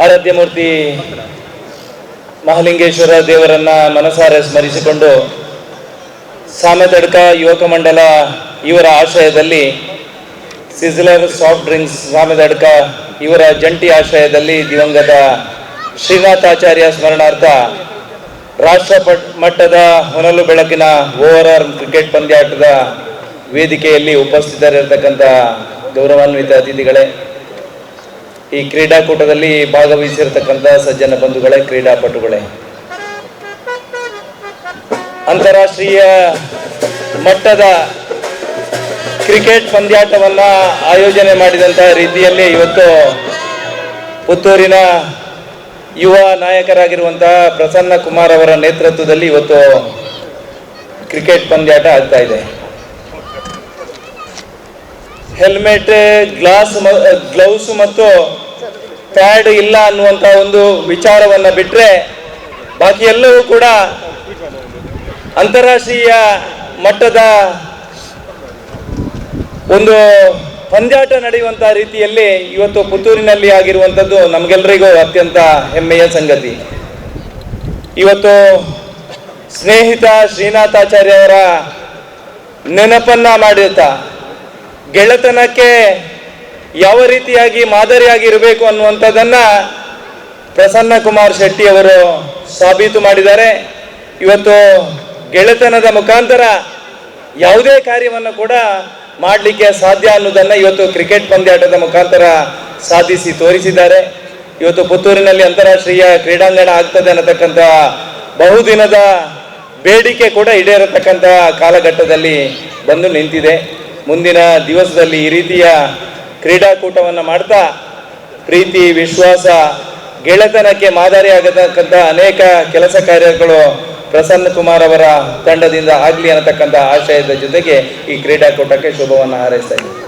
ಆರಾಧ್ಯ ಮೂರ್ತಿ ಮಹಾಲಿಂಗೇಶ್ವರ ದೇವರನ್ನ ಮನಸಾರೆ ಸ್ಮರಿಸಿಕೊಂಡು ಸಾಮೆತಡ್ಕ ಯುವಕ ಮಂಡಲ ಇವರ ಆಶ್ರಯದಲ್ಲಿ ಸಿಝಲರ್ ಸಾಫ್ಟ್ ಡ್ರಿಂಕ್ಸ್ ಸಾಮೆತಡ್ಕ ಇವರ ಜಂಟಿ ಆಶ್ರಯದಲ್ಲಿ ದಿವಂಗತ ಶ್ರೀನಾಥಾಚಾರ್ಯ ಸ್ಮರಣಾರ್ಥ ರಾಷ್ಟ್ರ ಮಟ್ಟದ ಹೊನಲು ಬೆಳಕಿನ ಓವರ್ ಆರ್ ಕ್ರಿಕೆಟ್ ಪಂದ್ಯಾಟದ ವೇದಿಕೆಯಲ್ಲಿ ಉಪಸ್ಥಿತರಿರತಕ್ಕಂಥ ಗೌರವಾನ್ವಿತ ಅತಿಥಿಗಳೇ. ಈ ಕ್ರೀಡಾಕೂಟದಲ್ಲಿ ಭಾಗವಹಿಸಿರ್ತಕ್ಕಂಥ ಸಜ್ಜನ ಬಂಧುಗಳೇ, ಕ್ರೀಡಾಪಟುಗಳೇ. ಅಂತಾರಾಷ್ಟ್ರೀಯ ಮಟ್ಟದ ಕ್ರಿಕೆಟ್ ಪಂದ್ಯಾಟವನ್ನ ಆಯೋಜನೆ ಮಾಡಿದಂತಹ ರೀತಿಯಲ್ಲಿ ಇವತ್ತು ಪುತ್ತೂರಿನ ಯುವ ನಾಯಕರಾಗಿರುವಂತಹ ಪ್ರಸನ್ನ ಕುಮಾರ್ ಅವರ ನೇತೃತ್ವದಲ್ಲಿ ಇವತ್ತು ಕ್ರಿಕೆಟ್ ಪಂದ್ಯಾಟ ಆಗ್ತಾ ಇದೆ. ಹೆಲ್ಮೆಟ್, ಗ್ಲಾಸ್ ಗ್ಲೌಸ್ ಮತ್ತು ಪ್ಯಾಡ್ ಇಲ್ಲ ಅನ್ನುವಂತ ಒಂದು ವಿಚಾರವನ್ನ ಬಿಟ್ಟರೆ ಬಾಕಿ ಎಲ್ಲವೂ ಕೂಡ ಅಂತಾರಾಷ್ಟ್ರೀಯ ಮಟ್ಟದ ಒಂದು ಪಂದ್ಯಾಟ ನಡೆಯುವಂತಹ ರೀತಿಯಲ್ಲಿ ಇವತ್ತು ಪುತ್ತೂರಿನಲ್ಲಿ ಆಗಿರುವಂಥದ್ದು ನಮಗೆಲ್ಲರಿಗೂ ಅತ್ಯಂತ ಹೆಮ್ಮೆಯ ಸಂಗತಿ. ಇವತ್ತು ಸ್ನೇಹಿತ ಶ್ರೀನಾಥಾಚಾರ್ಯ ಅವರ ನೆನಪನ್ನ ಮಾಡಿರ್ತಾ ಗೆಳೆತನಕ್ಕೆ ಯಾವ ರೀತಿಯಾಗಿ ಮಾದರಿಯಾಗಿ ಇರಬೇಕು ಅನ್ನುವಂಥದ್ದನ್ನ ಪ್ರಸನ್ನ ಕುಮಾರ್ ಶೆಟ್ಟಿ ಅವರು ಸಾಬೀತು ಮಾಡಿದ್ದಾರೆ. ಇವತ್ತು ಗೆಳೆತನದ ಮುಖಾಂತರ ಯಾವುದೇ ಕಾರ್ಯವನ್ನು ಕೂಡ ಮಾಡಲಿಕ್ಕೆ ಸಾಧ್ಯ ಅನ್ನೋದನ್ನು ಇವತ್ತು ಕ್ರಿಕೆಟ್ ಪಂದ್ಯಾಟದ ಮುಖಾಂತರ ಸಾಧಿಸಿ ತೋರಿಸಿದ್ದಾರೆ. ಇವತ್ತು ಪುತ್ತೂರಿನಲ್ಲಿ ಅಂತಾರಾಷ್ಟ್ರೀಯ ಕ್ರೀಡಾಂಗಣ ಆಗ್ತದೆ ಅನ್ನತಕ್ಕಂಥ ಬಹುದಿನದ ಬೇಡಿಕೆ ಕೂಡ ಈಡೇರತಕ್ಕಂಥ ಕಾಲಘಟ್ಟದಲ್ಲಿ ಬಂದು ನಿಂತಿದೆ. ಮುಂದಿನ ದಿವಸದಲ್ಲಿ ಈ ರೀತಿಯ ಕ್ರೀಡಾಕೂಟವನ್ನು ಮಾಡ್ತಾ ಪ್ರೀತಿ, ವಿಶ್ವಾಸ, ಗೆಳೆತನಕ್ಕೆ ಮಾದರಿಯಾಗತಕ್ಕಂಥ ಅನೇಕ ಕೆಲಸ ಕಾರ್ಯಗಳು ಪ್ರಸನ್ನ ಕುಮಾರ್ ಅವರ ತಂಡದಿಂದ ಆಗಲಿ ಅನ್ನತಕ್ಕಂಥ ಆಶಯದ ಜೊತೆಗೆ ಈ ಕ್ರೀಡಾಕೂಟಕ್ಕೆ ಶುಭವನ್ನು ಹಾರೈಸ್ತಾ ಇದ್ದೀನಿ.